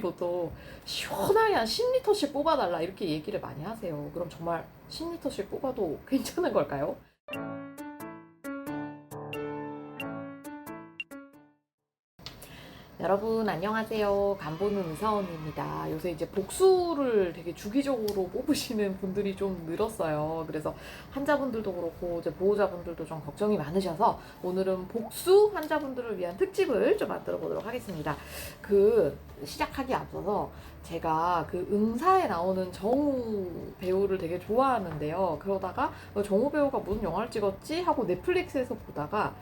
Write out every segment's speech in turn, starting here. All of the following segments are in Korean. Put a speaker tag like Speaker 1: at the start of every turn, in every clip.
Speaker 1: 보통 시원하게 한 10리터씩 뽑아달라 이렇게 얘기를 많이 하세요. 그럼 정말 10리터씩 뽑아도 괜찮은 걸까요? 여러분 안녕하세요. 간보는 의사원입니다. 요새 이제 복수를 되게 주기적으로 뽑으시는 분들이 좀 늘었어요. 그래서 환자분들도 그렇고 이제 보호자분들도 좀 걱정이 많으셔서 오늘은 복수 환자분들을 위한 특집을 좀 만들어 보도록 하겠습니다. 그 시작하기 앞서서 제가 그 응사에 나오는 정우 배우를 되게 좋아하는데요. 그러다가 어, 정우 배우가 무슨 영화를 찍었지 하고 넷플릭스에서 보다가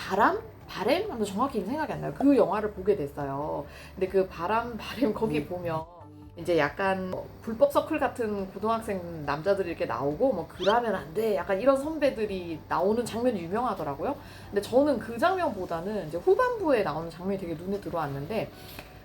Speaker 1: 바람 바램? 하면 정확히 생각이 안 나요. 그 영화를 보게 됐어요. 근데 그 바람 바램 거기 보면 이제 약간 뭐 불법 서클 같은 고등학생 남자들이 이렇게 나오고 뭐 그러면 안 돼. 약간 이런 선배들이 나오는 장면이 유명하더라고요. 근데 저는 그 장면보다는 이제 후반부에 나오는 장면이 되게 눈에 들어왔는데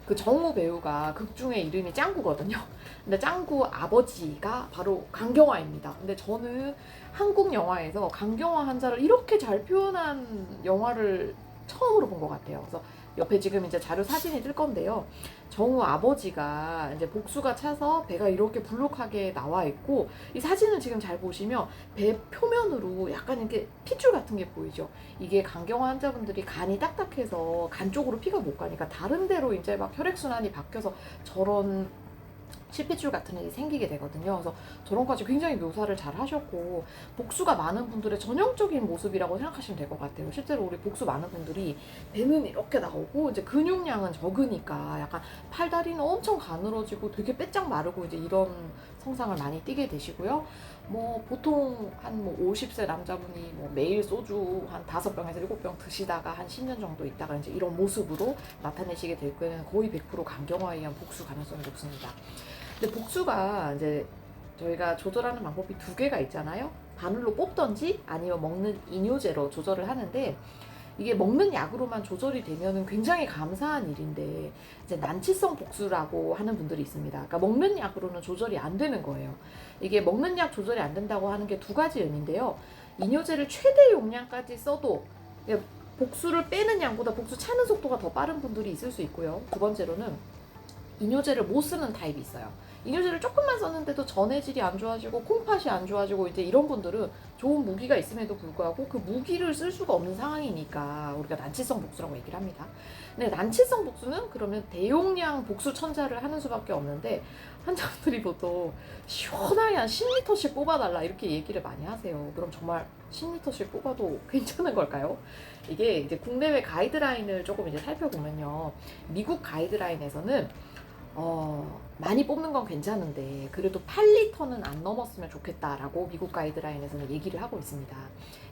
Speaker 1: 그 정우 배우가 극 중에 이름이 짱구거든요. 근데 짱구 아버지가 바로 강경화입니다. 근데 저는 한국 영화에서 강경화 환자를 이렇게 잘 표현한 영화를 처음으로 본 것 같아요. 그래서 옆에 지금 이제 자료 사진이 뜰 건데요. 정우 아버지가 이제 복수가 차서 배가 이렇게 불룩하게 나와 있고 이 사진을 지금 잘 보시면 배 표면으로 약간 이렇게 핏줄 같은 게 보이죠. 이게 강경화 환자분들이 간이 딱딱해서 간 쪽으로 피가 못 가니까 다른 데로 이제 막 혈액순환이 바뀌어서 저런 실핏줄 같은 일이 생기게 되거든요. 그래서 저런 까지 굉장히 묘사를 잘 하셨고 복수가 많은 분들의 전형적인 모습이라고 생각하시면 될 것 같아요. 실제로 우리 복수 많은 분들이 배는 이렇게 나오고 이제 근육량은 적으니까 약간 팔다리는 엄청 가늘어지고 되게 빼짝 마르고 이제 이런 성상을 많이 띠게 되시고요. 뭐 보통 한 뭐 50세 남자분이 뭐 매일 소주 한 5병에서 7병 드시다가 한 10년 정도 있다가 이제 이런 모습으로 나타내시게 될 거는 거의 100% 강경화에 의한 복수 가능성이 높습니다. 근데 복수가 이제 저희가 조절하는 방법이 두 개가 있잖아요. 바늘로 뽑던지 아니면 먹는 이뇨제로 조절을 하는데 이게 먹는 약으로만 조절이 되면은 굉장히 감사한 일인데 이제 난치성 복수라고 하는 분들이 있습니다. 그러니까 먹는 약으로는 조절이 안 되는 거예요. 이게 먹는 약 조절이 안 된다고 하는 게 두 가지 의미인데요. 이뇨제를 최대 용량까지 써도 복수를 빼는 양보다 복수 차는 속도가 더 빠른 분들이 있을 수 있고요. 두 번째로는 이뇨제를 못 쓰는 타입이 있어요. 이뇨제를 조금만 썼는데도 전해질이 안 좋아지고 콩팥이 안 좋아지고 이제 이런 분들은 좋은 무기가 있음에도 불구하고 그 무기를 쓸 수가 없는 상황이니까 우리가 난치성 복수라고 얘기를 합니다. 근데 난치성 복수는 그러면 대용량 복수 천자를 하는 수밖에 없는데 환자분들이 보통 시원하게 한 10리터씩 뽑아달라 이렇게 얘기를 많이 하세요. 그럼 정말 10리터씩 뽑아도 괜찮은 걸까요? 이게 이제 국내외 가이드라인을 조금 이제 살펴보면요. 미국 가이드라인에서는 어, 많이 뽑는 건 괜찮은데 그래도 8리터는 안 넘었으면 좋겠다라고 미국 가이드라인에서는 얘기를 하고 있습니다.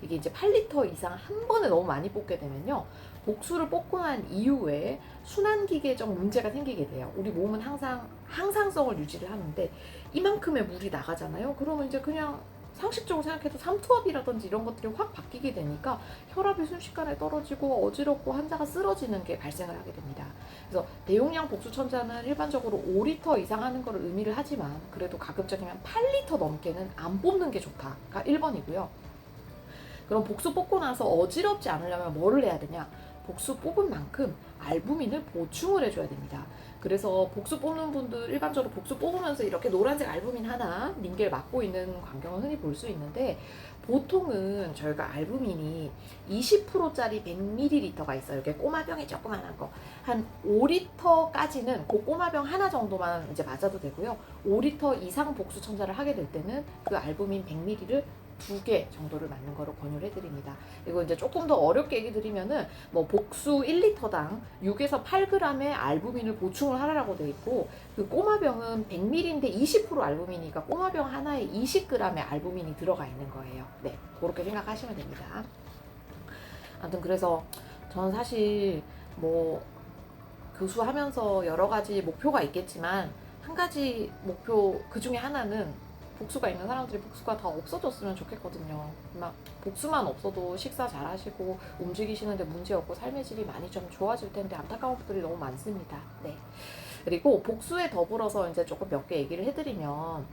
Speaker 1: 이게 이제 8리터 이상 한 번에 너무 많이 뽑게 되면요. 복수를 뽑고 난 이후에 순환기계적 문제가 생기게 돼요. 우리 몸은 항상 항상성을 유지를 하는데 이만큼의 물이 나가잖아요. 그러면 이제 그냥 상식적으로 생각해도 삼투압이라든지 이런 것들이 확 바뀌게 되니까 혈압이 순식간에 떨어지고 어지럽고 환자가 쓰러지는 게 발생을 하게 됩니다. 그래서 대용량 복수 천자는 일반적으로 5리터 이상 하는 것을 의미를 하지만 그래도 가급적이면 8리터 넘게는 안 뽑는 게 좋다가 1번이고요. 그럼 복수 뽑고 나서 어지럽지 않으려면 뭐를 해야 되냐? 복수 뽑은 만큼 알부민을 보충을 해줘야 됩니다. 그래서 복수 뽑는 분들 일반적으로 복수 뽑으면서 이렇게 노란색 알부민 하나 링겔 맞고 있는 광경을 흔히 볼 수 있는데 보통은 저희가 알부민이 20%짜리 100ml가 있어요. 이렇게 꼬마병에 조그만한 거. 한 5리터까지는 그 꼬마병 하나 정도만 이제 맞아도 되고요. 5리터 이상 복수 첨자를 하게 될 때는 그 알부민 100ml를 두 개 정도를 맞는 거로 권유를 해드립니다. 이거 이제 조금 더 어렵게 얘기 드리면은 뭐 복수 1리터당 6에서 8g의 알부민을 보충을 하라고 돼 있고 그 꼬마병은 100ml인데 20% 알부민이니까 꼬마병 하나에 20g의 알부민이 들어가 있는 거예요. 네, 그렇게 생각하시면 됩니다. 아무튼 그래서 저는 사실 뭐 교수하면서 여러 가지 목표가 있겠지만 한 가지 목표 그 중에 하나는 복수가 있는 사람들이 복수가 다 없어졌으면 좋겠거든요. 막 복수만 없어도 식사 잘 하시고 움직이시는데 문제 없고 삶의 질이 많이 좀 좋아질 텐데 안타까운 분들이 너무 많습니다. 네. 그리고 복수에 더불어서 이제 조금 몇 개 얘기를 해드리면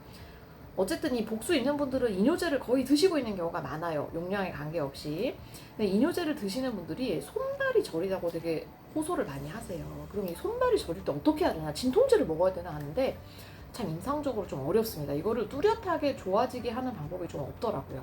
Speaker 1: 어쨌든 이 복수 있는 분들은 이뇨제를 거의 드시고 있는 경우가 많아요. 용량에 관계없이. 근데 이뇨제를 드시는 분들이 손발이 저리다고 되게 호소를 많이 하세요. 그럼 이 손발이 저릴 때 어떻게 해야 되나? 진통제를 먹어야 되나 하는데 참 임상적으로 좀 어렵습니다. 이거를 뚜렷하게 좋아지게 하는 방법이 좀 없더라고요.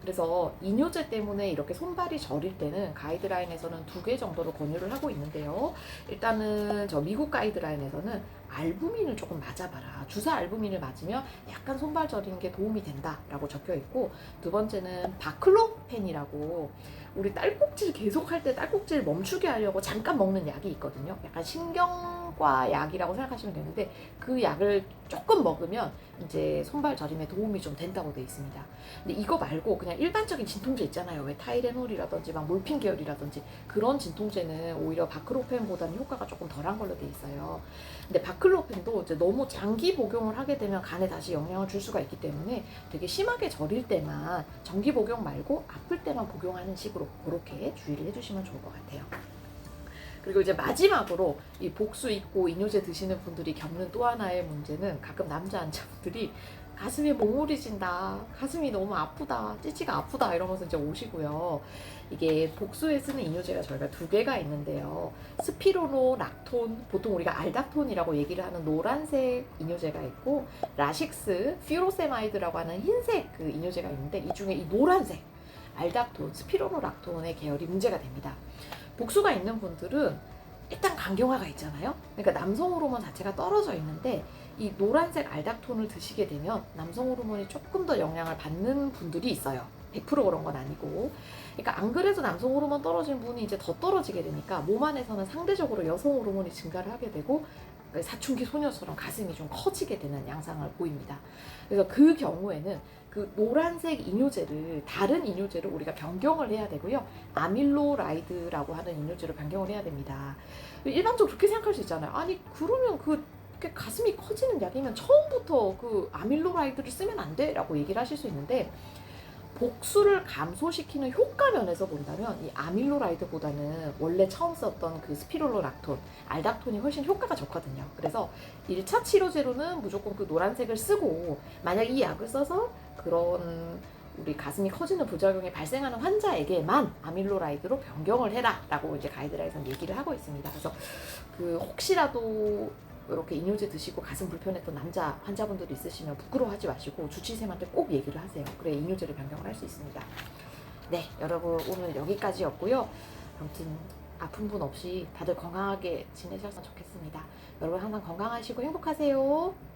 Speaker 1: 그래서 이뇨제 때문에 이렇게 손발이 저릴 때는 가이드라인에서는 두 개 정도로 권유를 하고 있는데요. 일단은 저 미국 가이드라인에서는 알부민을 조금 맞아봐라. 주사 알부민을 맞으면 약간 손발 저리는 게 도움이 된다라고 적혀 있고 두 번째는 바클로펜이라고 우리 딸꾹질 계속 할 때 딸꾹질 멈추게 하려고 잠깐 먹는 약이 있거든요. 약간 신경 과 약이라고 생각하시면 되는데 그 약을 조금 먹으면 이제 손발 저림에 도움이 좀 된다고 돼 있습니다. 근데 이거 말고 그냥 일반적인 진통제 있잖아요. 왜 타이레놀이라든지 막 몰핀 계열이라든지 그런 진통제는 오히려 바크로펜보다는 효과가 조금 덜한 걸로 돼 있어요. 근데 바클로펜도 이제 너무 장기 복용을 하게 되면 간에 다시 영향을 줄 수가 있기 때문에 되게 심하게 저릴 때만 정기 복용 말고 아플 때만 복용하는 식으로 그렇게 주의를 해주시면 좋을 것 같아요. 그리고 이제 마지막으로 이 복수 있고 이뇨제 드시는 분들이 겪는 또 하나의 문제는 가끔 남자 환자분들이 가슴이 몽울해진다, 가슴이 너무 아프다, 찌찌가 아프다 이러면서 이제 오시고요. 이게 복수에 쓰는 이뇨제가 저희가 두 개가 있는데요. 스피로노 락톤, 보통 우리가 알닥톤이라고 얘기를 하는 노란색 이뇨제가 있고 라식스, 퓨로세마이드라고 하는 흰색 그 이뇨제가 있는데 이 중에 이 노란색 알닥톤, 스피로노 락톤의 계열이 문제가 됩니다. 복수가 있는 분들은 일단 강경화가 있잖아요. 그러니까 남성 호르몬 자체가 떨어져 있는데 이 노란색 알닥톤을 드시게 되면 남성 호르몬이 조금 더 영향을 받는 분들이 있어요. 100% 그런 건 아니고. 그러니까 안 그래도 남성 호르몬 떨어진 분이 이제 더 떨어지게 되니까 몸 안에서는 상대적으로 여성 호르몬이 증가를 하게 되고 사춘기 소녀처럼 가슴이 좀 커지게 되는 양상을 보입니다. 그래서 그 경우에는 그 노란색 이뇨제를 다른 이뇨제로 우리가 변경을 해야 되고요. 아밀로라이드라고 하는 이뇨제로 변경을 해야 됩니다. 일반적으로 그렇게 생각할 수 있잖아요. 아니 그러면 그 가슴이 커지는 약이면 처음부터 그 아밀로라이드를 쓰면 안 돼라고 얘기를 하실 수 있는데 복수를 감소시키는 효과 면에서 본다면 이 아밀로라이드보다는 원래 처음 썼던 그 스피롤로락톤, 알닥톤이 훨씬 효과가 좋거든요. 그래서 1차 치료제로는 무조건 그 노란색을 쓰고 만약 이 약을 써서 그런 우리 가슴이 커지는 부작용이 발생하는 환자에게만 아밀로라이드로 변경을 해라라고 이제 가이드라인에서 얘기를 하고 있습니다. 그래서 그 혹시라도 이렇게 이뇨제 드시고 가슴 불편했던 남자 환자분들이 있으시면 부끄러워하지 마시고 주치의쌤한테 꼭 얘기를 하세요. 그래 이뇨제를 변경을 할 수 있습니다. 네, 여러분 오늘 여기까지였고요. 아무튼 아픈 분 없이 다들 건강하게 지내셨으면 좋겠습니다. 여러분 항상 건강하시고 행복하세요.